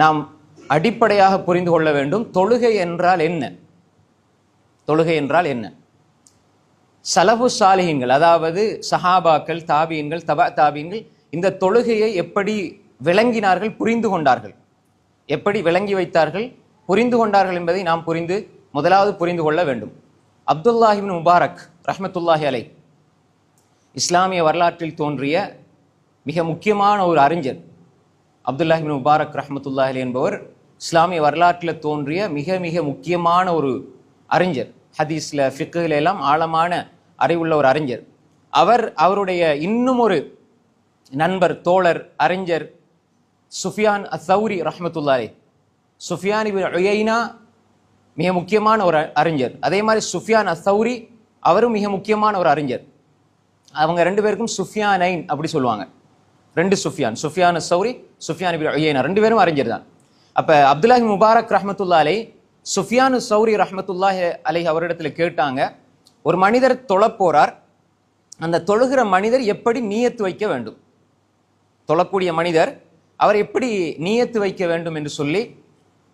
நாம் அடிப்படையாக புரிந்து கொள்ள வேண்டும். தொழுகை என்றால் என்ன? தொழுகை என்றால் என்ன? சலபு சாலிகங்கள் அதாவது சஹாபாக்கள் தாபியங்கள் தபா தாபியங்கள் இந்த தொழுகையை எப்படி விளங்கினார்கள்? புரிந்து கொண்டார்கள். எப்படி விளங்கி வைத்தார்கள்? புரிந்து கொண்டார்கள் என்பதை நாம் புரிந்து முதலாவது புரிந்து கொள்ள வேண்டும். அப்துல்லாஹிபின் முபாரக் ரஹமத்துல்லாஹி அலை இஸ்லாமிய வரலாற்றில் தோன்றிய மிக முக்கியமான ஒரு அறிஞர். அப்துல்லாஹிபின் முபாரக் ரஹ்மத்துல்லாஹி அலி என்பவர் இஸ்லாமிய வரலாற்றில் தோன்றிய மிக மிக முக்கியமான ஒரு அறிஞர். ஹதீஸ்ல ஃபிக்குகள் எல்லாம் ஆழமான அறிவுள்ள ஒரு அறிஞர். அவர் அவருடைய இன்னும் ஒரு நண்பர் தோழர் அறிஞர் சுஃபியான் அசௌரி ரஹமத்துல்லாலே சுஃபியான் இபின் மிக முக்கியமான ஒரு அறிஞர். அதே மாதிரி சுஃபியான் அசௌரி அவரும் மிக முக்கியமான ஒரு அறிஞர். அவங்க ரெண்டு பேருக்கும் சுஃபியானைன் அப்படி சொல்லுவாங்க. ரெண்டு Sufyan Sufyan Thawri Sufyan ibn ரெண்டு பேரும் அறிஞர் தான் அப்போ அப்துல்லாஹி முபாரக் ரஹமத்துல்லா அலை சுஃபியானு சௌரி ரஹமத்துல்லாஹி அலை அவரிடத்துல கேட்டாங்க ஒரு மனிதர் தொழப்போறார் அந்த தொழுகிற மனிதர் எப்படி நீயத்து வைக்க வேண்டும்? தொழக்கூடிய மனிதர் அவர் எப்படி நீயத்து வைக்க வேண்டும் என்று சொல்லி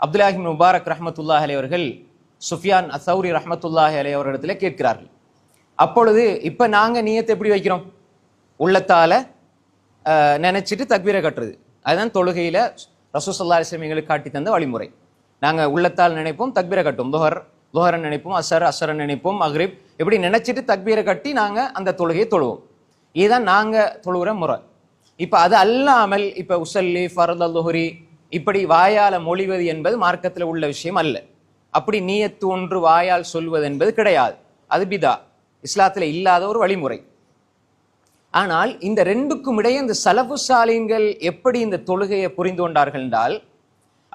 அப்துல்லாஹி முபாரக் ரஹமத்துல்லாஹ் அலை அவர்கள் சுஃபியான் அசௌரி ரஹமத்துல்லாஹி அலை அவரிடத்தில் கேட்கிறார்கள். அப்பொழுது இப்போ நாங்கள் நீயத்தை எப்படி வைக்கிறோம்? உள்ளத்தால நினச்சிட்டு தக்பீரை கட்டுறது. அதுதான் தொழுகையில் ரசூசல்லா அலிஸ்லம் எங்களுக்கு காட்டி தந்த வழிமுறை. நாங்கள் உள்ளத்தால் நினைப்போம் தக்பீரை கட்டும் துஹர் துஹரன் நினைப்போம் அசர் அசரன் நினைப்போம் மக்ரிப் இப்படி நினச்சிட்டு தக்பீரை கட்டி நாங்கள் அந்த தொழுகையை தொழுவோம். இதுதான் நாங்கள் தொழுகிற முறை. இப்போ அது அல்லாமல் இப்போ உசல்லி ஃபரத் துஹரி இப்படி வாயால் மொழிவது என்பது மார்க்கத்தில் உள்ள விஷயம் அல்ல. அப்படி நீயத்து ஒன்று வாயால் சொல்வது என்பது கிடையாது. அது பிதா. இஸ்லாத்தில் இல்லாத ஒரு வழிமுறை. ஆனால் இந்த ரெண்டுக்கும் இடையே இந்த சலஃபு சாலின்கள் எப்படி இந்த தொழுகையை புரிந்து கொண்டார்கள் என்றால்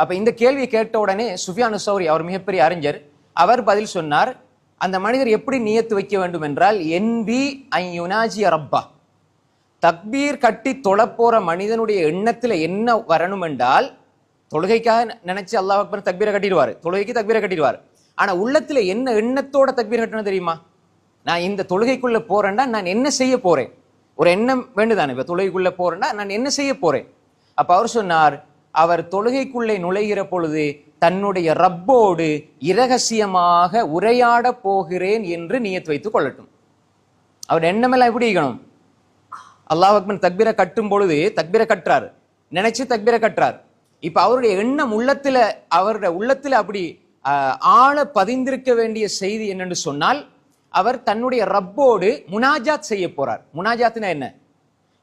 அப்ப இந்த கேள்வியை கேட்ட உடனே சுஃபியானு சௌரி அவர் மிகப்பெரிய அறிஞர் அவர் பதில் சொன்னார் அந்த மனிதர் எப்படி நியத்து வைக்க வேண்டும் என்றால் என்பி ஐ யுனாஜி ரப்பா. தக்பீர் கட்டி தொழப்போற மனிதனுடைய எண்ணத்துல என்ன வரணும் என்றால் தொழுகைக்காக நினைச்சு அல்லாஹ் அக்பர் தக்பீரை கட்டிடுவார். தொழுகைக்கு தக்பீரை கட்டிடுவார். ஆனா உள்ளத்துல என்ன எண்ணத்தோட தக்பீர் கட்டணும் தெரியுமா? நான் இந்த தொழுகைக்குள்ள போறேன்னா நான் என்ன செய்ய போறேன்? ஒரு எண்ணம் வேண்டுதானே? இப்போ தொழுகைக்குள்ள போறேன்னா நான் என்ன செய்ய போறேன்? அப்ப அவர் சொன்னார் அவர் தொழுகைக்குள்ளே நுழைகிற பொழுது தன்னுடைய ரப்போடு இரகசியமாக உரையாட போகிறேன் என்று நியத்து வைத்துக் கொள்ளட்டும். அவர் எண்ணமெல்லாம் எப்படி இருக்கணும்? அல்லாஹ் அக்மன் தக்பீரை கட்டும் பொழுது தக்பீரை கட்டுறார். நினைச்சு தக்பீரை கட்டுறார். இப்ப அவருடைய எண்ணம் உள்ளத்துல அவருடைய உள்ளத்துல அப்படி ஆழ பதிந்திருக்க வேண்டிய செய்தி என்னன்னு சொன்னால் அவர் தன்னுடைய ரப்போடு முனாஜாத் செய்ய போறார். முனாஜாத்னா என்ன?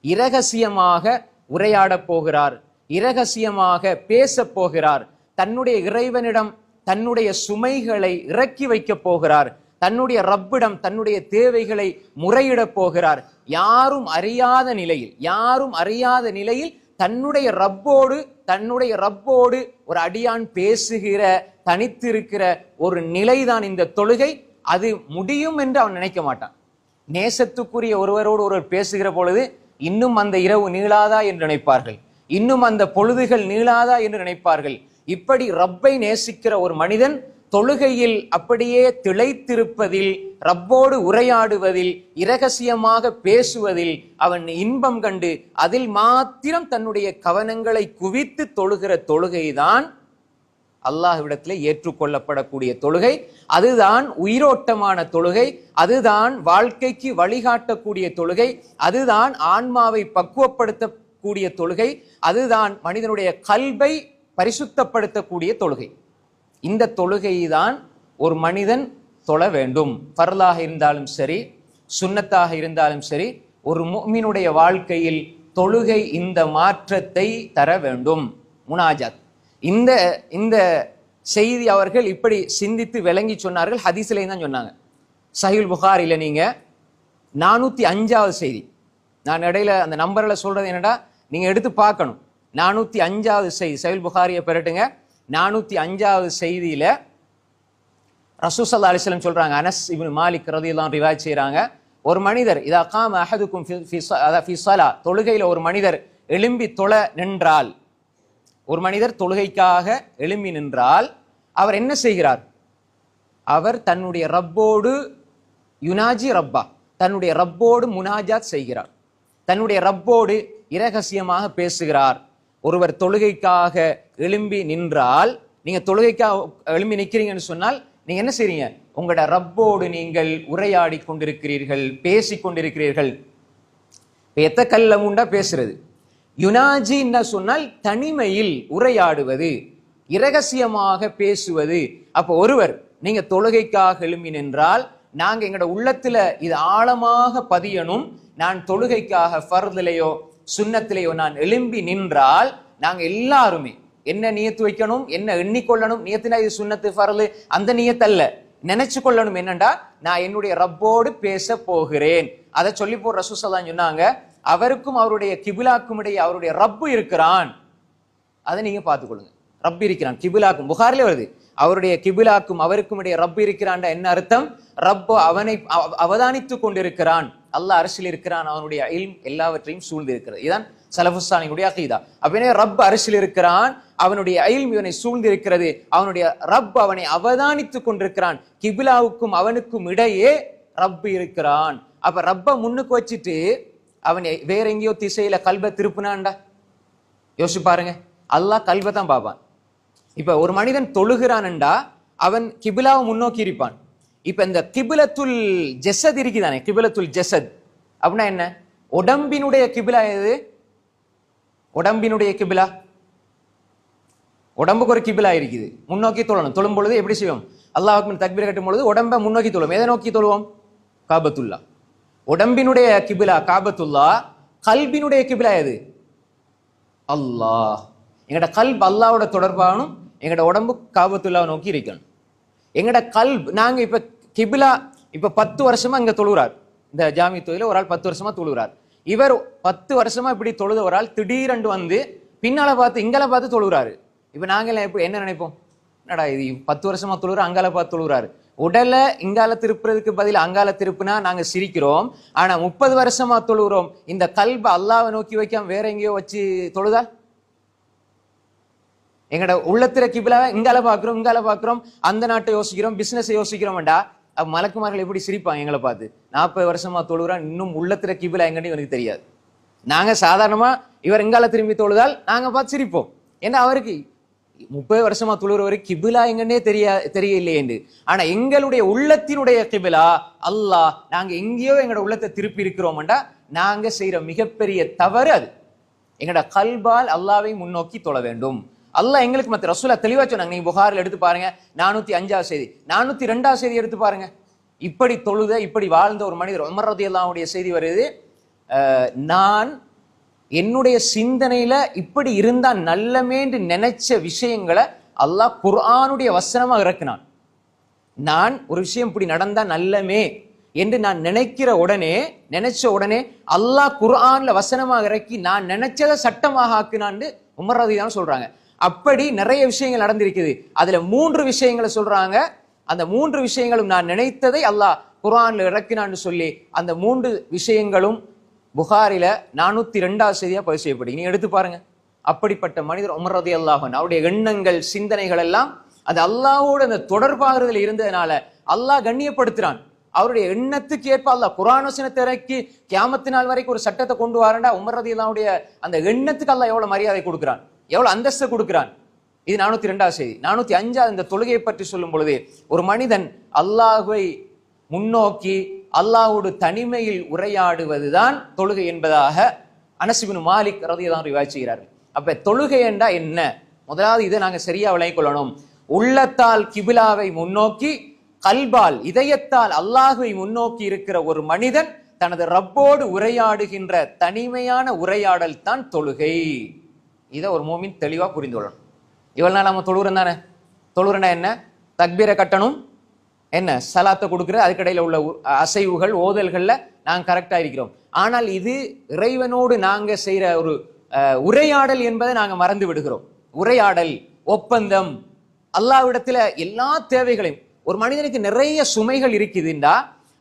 இரகசியமாக உரையாடப் போகிறார் இரகசியமாக பேசப் போகிறார் தன்னுடைய இறைவனிடம் தன்னுடைய சுமைகளை இறக்கி வைக்கப் போகிறார் தன்னுடைய ரப்பிடம் தன்னுடைய தேவைகளை முறையிடப் போகிறார். யாரும் அறியாத நிலையில் யாரும் அறியாத நிலையில் தன்னுடைய ரப்போடு தன்னுடைய ரப்போடு ஒரு அடியான் பேசுகிற தனித்திருக்கிற ஒரு நிலைதான் இந்த தொழுகை. அது முடியும் என்று அவன் நினைக்க மாட்டான். நேசத்துக்குரிய ஒருவரோடு ஒருவர் பேசுகிற பொழுது இன்னும் அந்த இரவு நீளாதா? என்று நினைப்பார்கள். இன்னும் அந்த பொழுதுகள் நீளாதா? என்று நினைப்பார்கள். இப்படி ரப்பை நேசிக்கிற ஒரு மனிதன் தொழுகையில் அப்படியே திளைத்திருப்பதில் ரப்போடு உரையாடுவதில் இரகசியமாக பேசுவதில் அவன் இன்பம் கண்டு அதில் மாத்திரம் தன்னுடைய கவனங்களை குவித்து தொழுகிற தொழுகைதான் அல்லாஹ்விடத்தில் ஏற்றுக்கொள்ளப்படக்கூடிய தொழுகை அதுதான் உயிரோட்டமான தொழுகை அதுதான் வாழ்க்கைக்கு வழிகாட்டக்கூடிய தொழுகை அதுதான் ஆன்மாவை பக்குவப்படுத்தக்கூடிய தொழுகை அதுதான் மனிதனுடைய கல்வை பரிசுத்தப்படுத்தக்கூடிய தொழுகை. இந்த தொழுகை தான் ஒரு மனிதன் தொழ வேண்டும். பரலாக இருந்தாலும் சரி சுன்னத்தாக இருந்தாலும் சரி ஒரு மீனுடைய வாழ்க்கையில் தொழுகை இந்த மாற்றத்தை தர வேண்டும். முனாஜாத். இந்த இந்த செய்தி அவர்கள் இப்படி சிந்தித்து விளங்கி சொன்னார்கள் ஹதீஸ்லேயும் தான் சொன்னாங்க. சஹில் புகாரில் நீங்கள் நானூற்றி அஞ்சாவது செய்தி. நான் இடையில அந்த நம்பரில் சொல்கிறது என்னடா? நீங்கள் எடுத்து பார்க்கணும். நானூற்றி அஞ்சாவது செய்தி. சஹில் புகாரியை பெறட்டுங்க. நானூற்றி அஞ்சாவது செய்தியில் ரசூசல்லா அலிஸ்லம் சொல்கிறாங்க அனஸ் இவன் மாலிக் ரதியெல்லாம் ரிவாய் செய்கிறாங்க ஒரு மனிதர் இதா காம அஹதுக்கும் தொழுகையில் ஃபி ஒரு மனிதர் எழும்பி தொலை நின்றால் ஒரு மனிதர் தொழுகைக்காக எழும்பி நின்றால் அவர் என்ன செய்கிறார்? அவர் தன்னுடைய ரப்போடு யுனாஜி ரப்பா தன்னுடைய ரப்போடு முனாஜாத் செய்கிறார். தன்னுடைய ரப்போடு இரகசியமாக பேசுகிறார். ஒருவர் தொழுகைக்காக எழும்பி நின்றால் நீங்க தொழுகைக்காக எழும்பி நிற்கிறீங்கன்னு சொன்னால் நீங்க என்ன செய்றீங்க? உங்களோட ரப்போடு நீங்கள் உரையாடி கொண்டிருக்கிறீர்கள் பேசி கொண்டிருக்கிறீர்கள். இப்போ எத்த கல்ல உண்டா பேசுறது? யுனாஜி என்ன சொன்னால் தனிமையில் உரையாடுவது இரகசியமாக பேசுவது. அப்போ ஒருவர் நீங்க தொழுகைக்காக எழும்பி நின்றால் நாங்க எங்களோட உள்ளத்துல இது ஆழமாக பதியணும். நான் தொழுகைக்காக ஃபர்திலையோ சுண்ணத்திலேயோ நான் எழும்பி நின்றால் நாங்க எல்லாருமே என்ன நியத்து வைக்கணும் என்ன எண்ணிக்கொள்ளணும் நியத்தினா இது சுண்ணத்து ஃபர்லு அந்த நியத்தல்ல. நினைச்சு கொள்ளணும் என்னண்டா? நான் என்னுடைய ரப்போடு பேச போகிறேன். அதை சொல்லி போடுற ரசூசல்லாம் சொன்னாங்க அவருக்கும் அவருடைய கிபிலாக்கும் இடையே அவருடைய ரப்பு இருக்கிறான். அதை நீங்க பார்த்துக்கொள்ளுங்க. ரப் இருக்கிறான் கிபிலாக்கும். புகாரில் வருது. அவருடைய கிபிலாக்கும் அவருக்கும் இடையே ரப் இருக்கிறான் என்ன அர்த்தம்? ரப் அவனை அவ- அவதானித்துக் கொண்டிருக்கிறான். அல்லாஹ் அரசில் இருக்கிறான் அவனுடைய இல் எல்லாவற்றையும் சூழ்ந்து இருக்கிறது இதுதான் சலபுஸ்தானியுடைய அகீதா அப்பனே ரப் அரசில் இருக்கிறான் அவனுடைய அயில் இவனை சூழ்ந்திருக்கிறது. அவனுடைய ரப் அவனை அவதானித்துக் கொண்டிருக்கிறான். கிபிலாவுக்கும் அவனுக்கும் இடையே ரப் இருக்கிறான். அப்ப ரப்ப முன்னுக்கு வச்சுட்டு அவன் வேற எங்கேயோ திசையில கல்வை திருப்புனான்டா. யோசிச்சு பாருங்க. அல்லாஹ் கல்வை தான் பார்ப்பான். இப்ப ஒரு மனிதன் தொழுகிறான்டா அவன் கிபிலாவை முன்னோக்கி இருப்பான். இப்ப இந்த கிபிலத்துல் ஜெசத் இருக்குதானே? கிபிலத்துல் ஜெசத். அப்படின்னா என்ன? உடம்பினுடைய கிபிலா எது? உடம்பினுடைய கிபிலா. உடம்புக்கு ஒரு கிபிலா இருக்குது. முன்னோக்கி தொழணும். தொழும் பொழுது எப்படி செய்வோம்? அல்லாஹ் தக்பீர் கட்டும் பொழுது உடம்பை முன்னோக்கி தொழுவோம். எதை நோக்கி தொழுவோம்? காபத்துல்லா. உடம்பினுடைய கிபிலா காபத்துல்லா கல்பினுடைய கிபிலா எது? அல்லாஹ். எங்கட கல்ப் அல்லாவோட தொடர்பானும் எங்கட உடம்பு காபத்துல்லாவை நோக்கி இருக்கணும். எங்கட கல்ப் நாங்க இப்ப கிபிலா இப்ப பத்து வருஷமா இங்க தொழுகிறார் இந்த ஜாமி தொழில ஒரு ஆள் பத்து வருஷமா தொழுகிறார் இவர் பத்து வருஷமா இப்படி தொழுத ஒரு ஆள் திடீரென்று வந்து பின்னால பார்த்து இங்கால பார்த்து தொழுகிறாரு இப்ப நாங்கெல்லாம் எப்படி என்ன நினைப்போம்? என்னடா இது பத்து வருஷமா தொழுகிற அங்கால பார்த்து தொழுகிறாரு உடலை இங்கால திருப்புறதுக்கு பதில் அங்கால திருப்புனா நாங்க சிரிக்கிறோம். ஆனா முப்பது வருஷமா தொழுகிறோம். இந்த கல்பை அல்லாவை நோக்கி வைக்காம வேற எங்கேயோ வச்சு தொழுதால் எங்கட உள்ளத்திற கிபிலாவை இங்கால பாக்குறோம் இங்கால பாக்குறோம் அந்த நாட்டை யோசிக்கிறோம் பிசினஸ் யோசிக்கிறோம்டா. அப்ப மலக்குமார்கள் எப்படி சிரிப்பாங்க எங்களை பார்த்து? நாற்பது வருஷமா தொழுகிறான் இன்னும் உள்ளத்திற கிபிலா எங்கன்னு எனக்கு தெரியாது. நாங்க சாதாரணமா இவர் இங்கால திரும்பி தொழுதால் நாங்க பார்த்து சிரிப்போம். ஏன்னா அவருக்கு முப்பது வருஷமா தொழுகிறவரு கிபிலா எங்கன்னே தெரிய தெரியலையேண்டு என்று. ஆனா எங்களுடைய உள்ளத்தினுடைய கிபிலா அல்லாஹ் நாங்க எங்கேயோ எங்களோட உள்ளத்தை திருப்பி இருக்கிறோம்டா நாங்க செய்யற மிகப்பெரிய தவறு அது. எங்களோட கல்பால் அல்லாவை முன்னோக்கி தொழ வேண்டும். அல்லாஹ் எங்களுக்கு மத்த ரசூலா தெளிவா சொன்னாங்க. நீங்க புகாரில் எடுத்து பாருங்க. நானூத்தி அஞ்சாவது செய்தி. நானூத்தி ரெண்டாவது செய்தி எடுத்து பாருங்க. இப்படி தொழுத இப்படி வாழ்ந்த ஒரு மனிதர் உமர் ரதியல்லாவுடைய செய்தி வருது. அஹ், நான் என்னுடைய சிந்தனையில இப்படி இருந்தா நல்லமேன்று நினைச்ச விஷயங்களை அல்லாஹ் குர்ஆனுடைய வசனமா இறக்குனான். நான் ஒரு விஷயம் இப்படி நடந்தா நல்லமே என்று நான் நினைக்கிற உடனே நினைச்ச உடனே அல்லாஹ் குர்ஆன்ல வசனமாக இறக்கி நான் நினைச்சதை சட்டமாக ஆக்குனான்னு உமர் ரதிதான் சொல்றாங்க. அப்படி நிறைய விஷயங்கள் நடந்திருக்குது. அதுல மூன்று விஷயங்களை சொல்றாங்க. அந்த மூன்று விஷயங்களும் நான் நினைத்ததை அல்லாஹ் குர்ஆன்ல இறக்கினான்னு சொல்லி அந்த மூன்று விஷயங்களும் புகாரில நானூத்தி ரெண்டாவது செய்தியா பதிவு செய்யப்படும் நீ எடுத்து பாருங்க. அப்படிப்பட்ட மனிதர் உமரதி அல்லாஹன் அவருடைய எண்ணங்கள் சிந்தனைகள் எல்லாம் அது அல்லாவோட அந்த தொடர்பாகிறதுல இருந்ததுனால அல்லாஹ் கண்ணியப்படுத்துறான். அவருடைய எண்ணத்துக்கு ஏற்ப அல்லாஹ் குரான் வசனத்தை இறக்கி கியாமத்து நாள் வரைக்கும் ஒரு சட்டத்தை கொண்டு வரண்டா உமரதி அல்லாவுடைய அந்த எண்ணத்துக்கு அல்லாஹ் எவ்வளவு மரியாதை கொடுக்குறான்? எவ்வளவு அந்தஸ்தை கொடுக்குறான்? இது நானூத்தி ரெண்டாவது செய்தி. நானூத்தி அஞ்சாவது இந்த தொழுகையை பற்றி சொல்லும் பொழுது ஒரு மனிதன் அல்லாஹுவை முன்னோக்கி அல்லாஹோடு தனிமையில் உரையாடுவதுதான் தொழுகை என்பதாக அனசிபின் மாலிக் ரதியதான் ரிவாய் செய்கிறார்கள் அப்ப தொழுகை என்றா என்ன? முதலாவது இதை நாங்க சரியா விளங்கிக் கொள்ளணும். உள்ளத்தால் கிபிலாவை முன்னோக்கி கல்பால் இதயத்தால் அல்லாஹுவை முன்னோக்கி இருக்கிற ஒரு மனிதன் தனது ரப்போடு உரையாடுகின்ற தனிமையான உரையாடல் தான் தொழுகை. இதை ஒரு மூமின் தெளிவாக புரிந்து கொள்ளணும். இவ்வளவு நாள் நம்ம தொழுகிறோம் தானே? தொழுகிறனா என்ன? தக்பீரை கட்டணும் என்ன சலாத்தை கொடுக்குற அதுக்கடையில் உள்ள அசைவுகள் ஓதல்களில் நாங்கள் கரெக்டாக இருக்கிறோம். ஆனால் இது இறைவனோடு நாங்கள் செய்கிற ஒரு உரையாடல் என்பதை நாங்கள் மறந்து விடுகிறோம். உரையாடல் ஒப்பந்தம் அல்லாவிடத்தில் எல்லா தேவைகளையும். ஒரு மனிதனுக்கு நிறைய சுமைகள் இருக்குதுண்டா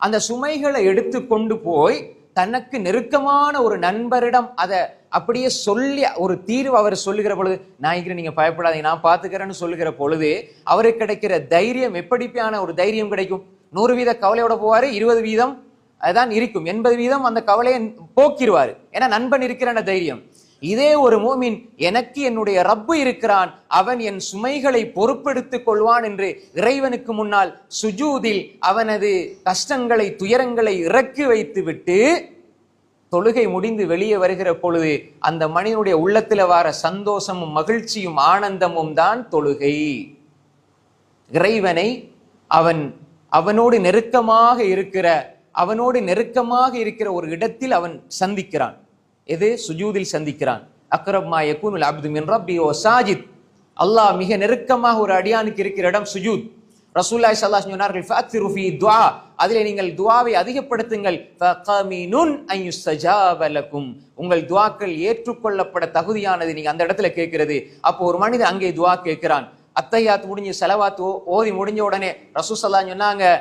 அந்த சுமைகளை எடுத்து கொண்டு போய் தனக்கு நெருக்கமான ஒரு நண்பரிடம் அதை அப்படியே சொல்லி ஒரு தீர்வு அவர் சொல்லுகிற பொழுது நான் இருக்கிறேன் நீங்க பயப்படாதீங்க நான் பாத்துக்கிறேன்னு சொல்லுகிற பொழுது அவருக்கு கிடைக்கிற தைரியம் எப்படிப்பான ஒரு தைரியம் கிடைக்கும்? நூறு வீத கவலையோட போவாரு இருபது வீதம் அதுதான் இருக்கும். எண்பது வீதம் அந்த கவலையை போக்கிடுவார் ஏன்னா நண்பன் இருக்கிற தைரியம். இதே ஒரு மோமின் எனக்கு என்னுடைய ரப்பு இருக்கிறான் அவன் என் சுமைகளை பொறுப்பெடுத்துக் கொள்வான் என்று இறைவனுக்கு முன்னால் சுஜூதில் அவனது கஷ்டங்களை துயரங்களை இறக்கி வைத்து விட்டு தொழுகை முடிந்து வெளியே வருகிற பொழுது அந்த மனிதனுடைய உள்ளத்தில் வர சந்தோஷமும் மகிழ்ச்சியும் ஆனந்தமும் தான் தொழுகை. இறைவனை அவன் அவனோடு நெருக்கமாக இருக்கிற அவனோடு நெருக்கமாக இருக்கிற ஒரு இடத்தில் அவன் சந்திக்கிறான். எது? சுஜூதில் சந்திக்கிறான். அக்ரப் மா யகூனுல் அப்து மின் ரப்பி ஓ சாஜித். அல்லாஹ் மிக நெருக்கமாக ஒரு அடியானுக்கு இருக்கிற இடம் சுஜூத். ரசூல்லாய் ஸல்லல்லாஹு சொன்னார்கள் ஃபஅக்திரு அதில் நீங்கள் துவாவை அதிகப்படுத்துங்கள். உங்கள் துவாக்கள் ஏற்றுக்கொள்ளப்பட தகுதியானது நீங்கள் அந்த இடத்துல கேட்கிறது. அப்போ ஒரு மனிதன் அங்கே துவா கேட்கிறான். அத்தையாத் முடிஞ்சு செலவாத்து ஓதி முடிஞ்ச உடனே ரசூசல்லா சொன்னாங்க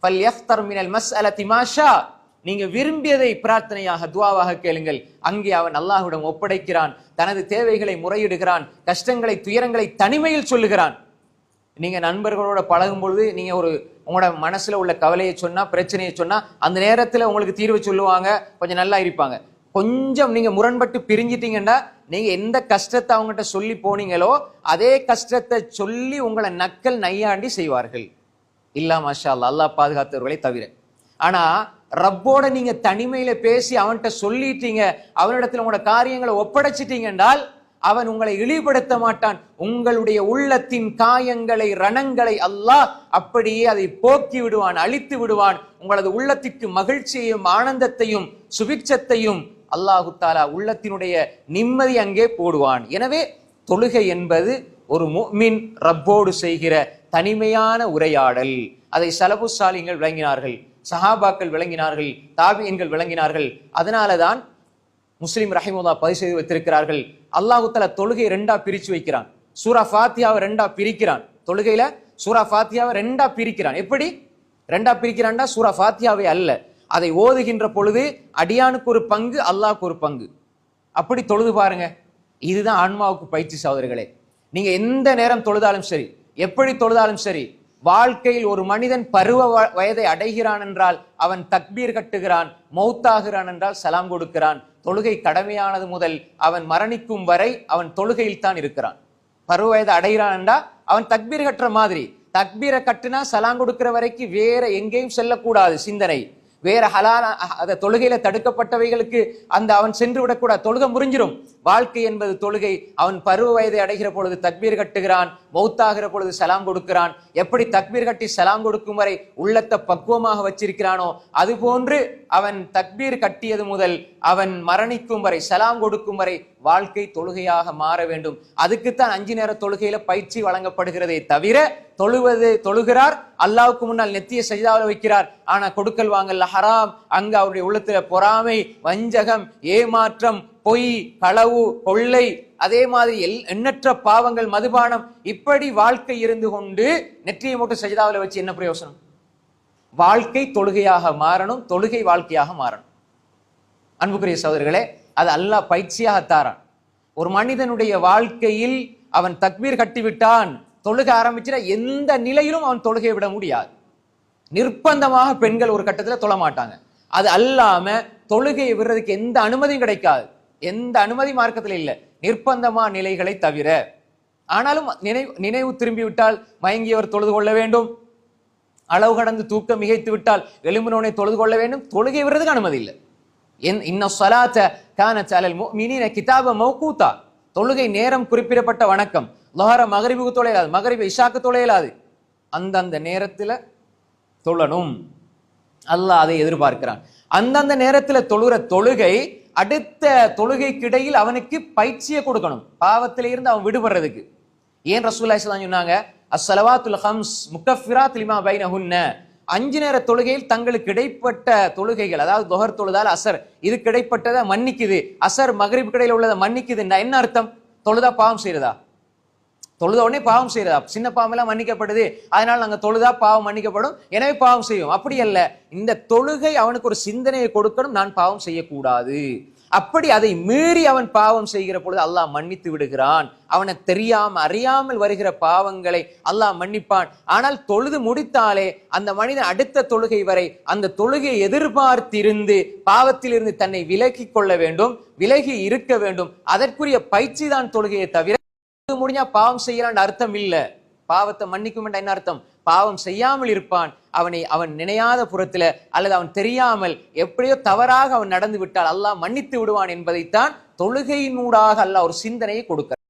ஃபல் யஃப்தர் மினல் மஸ்அலதி திமாஷா நீங்க விரும்பியதை பிரார்த்தனையாக துவாவாக கேளுங்கள். அங்கே அவன் அல்லாஹுடன் ஒப்படைக்கிறான். தனது தேவைகளை முறையிடுகிறான். கஷ்டங்களை துயரங்களை தனிமையில் சொல்லுகிறான். நீங்கள் நண்பர்களோட பழகும் பொழுது நீங்கள் ஒரு உங்களோட மனசில் உள்ள கவலையை சொன்னால் பிரச்சனையை சொன்னால் அந்த நேரத்தில் உங்களுக்கு தீர்வு சொல்லுவாங்க. கொஞ்சம் நல்லா இருப்பாங்க. கொஞ்சம் நீங்கள் முரண்பட்டு பிரிஞ்சிட்டீங்கன்னா நீங்கள் எந்த கஷ்டத்தை அவங்ககிட்ட சொல்லி போனீங்களோ அதே கஷ்டத்தை சொல்லி உங்களை நக்கல் நையாண்டி செய்வார்கள். இல்லா மாஷா அல்லாஹ் அல்லா பாதுகாத்தவர்களை தவிர. ஆனால் ரப்போட நீங்கள் தனிமையில் பேசி அவன்கிட்ட சொல்லிட்டீங்க அவனிடத்தில் உங்களோட காரியங்களை ஒப்படைச்சிட்டீங்க என்றால் அவன் உங்களை இழிவுபடுத்த மாட்டான். உங்களுடைய உள்ளத்தின் காயங்களை ரணங்களை அல்லாஹ் அப்படியே அதை போக்கி விடுவான் அழித்து விடுவான். உங்களது உள்ளத்திற்கு மகிழ்ச்சியையும் ஆனந்தத்தையும் சுபிட்சத்தையும் அல்லாஹு தாலா உள்ளத்தினுடைய நிம்மதி அங்கே போடுவான். எனவே தொழுகை என்பது ஒரு முஃமின் ரப்போடு செய்கிற தனிமையான உரையாடல். அதை சலபு சாலிங்கள் விளங்கினார்கள் சஹாபாக்கள் விளங்கினார்கள் தாபியன்கள் விளங்கினார்கள். அதனாலதான் முஸ்லீம் ரஹிமுல்லா பதிவு செய்து வைத்திருக்கிறார்கள். அல்லாஹுத்தல தொழுகை ரெண்டா பிரிச்சு வைக்கிறான். சூரா ஃபாத்தியாவை ரெண்டா பிரிக்கிறான். தொழுகையில சூரா ஃபாத்தியாவை ரெண்டா பிரிக்கிறான். எப்படி? ரெண்டா பிரிக்கிறான்டா சூரா ஃபாத்தியாவை அல்ல. அதை ஓதுகின்ற பொழுது அடியானுக்கு ஒரு பங்கு அல்லாஹ்க்கு ஒரு பங்கு. அப்படி தொழுது பாருங்க. இதுதான் ஆன்மாவுக்கு பயிற்சி சகோதரர்களே. நீங்க எந்த நேரம் தொழுதாலும் சரி எப்படி தொழுதாலும் சரி வாழ்க்கையில் ஒரு மனிதன் பருவ வ- வயதை அடைகிறான் என்றால் அவன் தக்பீர் கட்டுகிறான் மௌத்தாகிறான் என்றால் சலாம் கொடுக்கிறான். தொழுகை கடமையானது முதல் அவன் மரணிக்கும் வரை அவன் தொழுகையில் தான் இருக்கிறான். பருவ வயது அடைகிறான் என்றால் அவன் தக்பீர் கட்டுற மாதிரி. தக்பீரை கட்டுனா சலாம் கொடுக்கிற வரைக்கும் வேற எங்கேயும் செல்லக்கூடாது சிந்தனை. வேற ஹலால அந்த தொழுகையில தடுக்கப்பட்டவைகளுக்கு அந்த அவன் சென்று விடக்கூடாது. தொழுகை முறிஞ்சிரும். வாழ்க்கை என்பது தொழுகை. அவன் பருவ வயதை அடைகிற பொழுது தக்பீர் கட்டுகிறான். மௌத்தாகிற பொழுது சலாம் கொடுக்கிறான். எப்படி தக்பீர் கட்டி சலாம் கொடுக்கும் வரை உள்ளத்தை பக்குவமாக வச்சிருக்கிறானோ அது போன்று அவன் தக்பீர் கட்டியது முதல் அவன் மரணிக்கும் வரை சலாம் கொடுக்கும் வரை வாழ்க்கை தொழுகையாக மாற வேண்டும். அதுக்குத்தான் அஞ்சு நேர தொழுகையில பயிற்சி வழங்கப்படுகிறதே தவிர தொழுவது தொழுகிறார் அல்லாவுக்கு முன்னால் நெத்திய சஜிதாவில் வைக்கிறார். ஆனா கொடுக்கல் வாங்கல்ல ஹராம். அங்கு அவருடைய உள்ளத்துல பொறாமை வஞ்சகம் ஏமாற்றம் பொய் களவு கொள்ளை அதே மாதிரி எல் எண்ணற்ற பாவங்கள் மதுபானம் இப்படி வாழ்க்கை இருந்து கொண்டு நெற்றியை மட்டும் சஜிதாவில் வச்சு என்ன பிரயோசனம்? வாழ்க்கை தொழுகையாக மாறணும் தொழுகை வாழ்க்கையாக மாறணும். அன்புக்குரிய சகோதரர்களே அது அல்லாஹ் பயிற்சியாக தாரான். ஒரு மனிதனுடைய வாழ்க்கையில் அவன் தக்பீர் கட்டிவிட்டான் தொழுக ஆரம்பிச்சிட எந்த நிலையிலும் அவன் தொழுகையை விட முடியாது. நிர்பந்தமாக பெண்கள் ஒரு கட்டத்தில் தொழ மாட்டாங்க. அது அல்லாம தொழுகையை விடுறதுக்கு எந்த அனுமதியும் கிடைக்காது. எந்த அனுமதி மார்க்கத்தில் இல்லை. நிர்பந்தமா நிலைகளை தவிர ஆனாலும் நினைவு நினைவு திரும்பி விட்டால் மயங்கியவர் தொழுது கொள்ள வேண்டும். அளவு கடந்து தூக்கம் மிகைத்து விட்டால் எலும்பினோனை தொழுது கொள்ள வேண்டும். தொழுகை விடுறதுக்கு அனுமதி இல்லை. என் இன்ன சலாத்த கானத் அலல் மினின கிதாப மௌகூத்தா. தொழுகை நேரம் குறிப்பிடப்பட்ட வணக்கம். லஹர மகரிபுக்கு தொலையலாது மகரிபு இஷாக்கு தொலையலாது அந்தந்த நேரத்தில் தொழணும். அல்லாஹ் அதை எதிர்பார்க்கிறான். அந்தந்த நேரத்தில் தொழுகிற தொழுகை அடுத்த தொழுகைக்கிடையில் அவனுக்கு பயிற்சியை கொடுக்கணும். பாவத்தில இருந்து அவன் விடுபடுறதுக்கு. ஏன் ரசூல்லா ஸல்லல்லாஹு சொன்னாங்க? அஸ்ஸலவாத்துல் ஹம்ஸ் திலிமா லிமா பைனஹுன்ன. அஞ்சு நேர தொழுகையில் தங்களுக்கு இடைப்பட்ட தொழுகைகள் அதாவது தொகர் தொழுதால் அசர் இது கிடைப்பட்டதை மன்னிக்குது. அசர் மகரிப் கடையில் உள்ளதை மன்னிக்குதுன்னா என்ன அர்த்தம்? தொழுதா பாவம் செய்யறதா தொழுத உடனே பாவம் செய்யறதா. சின்ன பாவம் எல்லாம் மன்னிக்கப்படுது. அதனால நாங்க தொழுதா பாவம் மன்னிக்கப்படும். எனவே பாவம் செய்வோம். அப்படி அல்ல. இந்த தொழுகை அவனுக்கு ஒரு சிந்தனையை கொடுக்கணும். நான் பாவம் செய்யக்கூடாது. அப்படி அதை மீறி அவன் பாவம் செய்கிற பொழுது அல்லாஹ் மன்னித்து விடுகிறான். அவனை தெரியாம அறியாமல் வருகிற பாவங்களை அல்லாஹ் மன்னிப்பான். ஆனால் தொழுது முடித்தாலே அந்த மனிதன் அடுத்த தொழுகை வரை அந்த தொழுகையை எதிர்பார்த்திருந்து பாவத்திலிருந்து தன்னை விலக்கி கொள்ள வேண்டும். விலகி இருக்க வேண்டும். அதற்குரிய பயிற்சி தான் தொழுகையை தவிர முடிஞ்சா பாவம் செய்யறான் அர்த்தம் இல்ல. பாவத்தை மன்னிக்கும் என்ற என்ன அர்த்தம்? பாவம் செய்யாமல் இருப்பான். அவனை அவன் நினையாத புறத்துல அல்லது அவன் தெரியாமல் எப்படியோ தவறாக அவன் நடந்து விட்டால் அல்லாஹ் மன்னித்து விடுவான் என்பதைத்தான் தொழுகையினூடாக அல்லாஹ் ஒரு சிந்தனையை கொடுக்க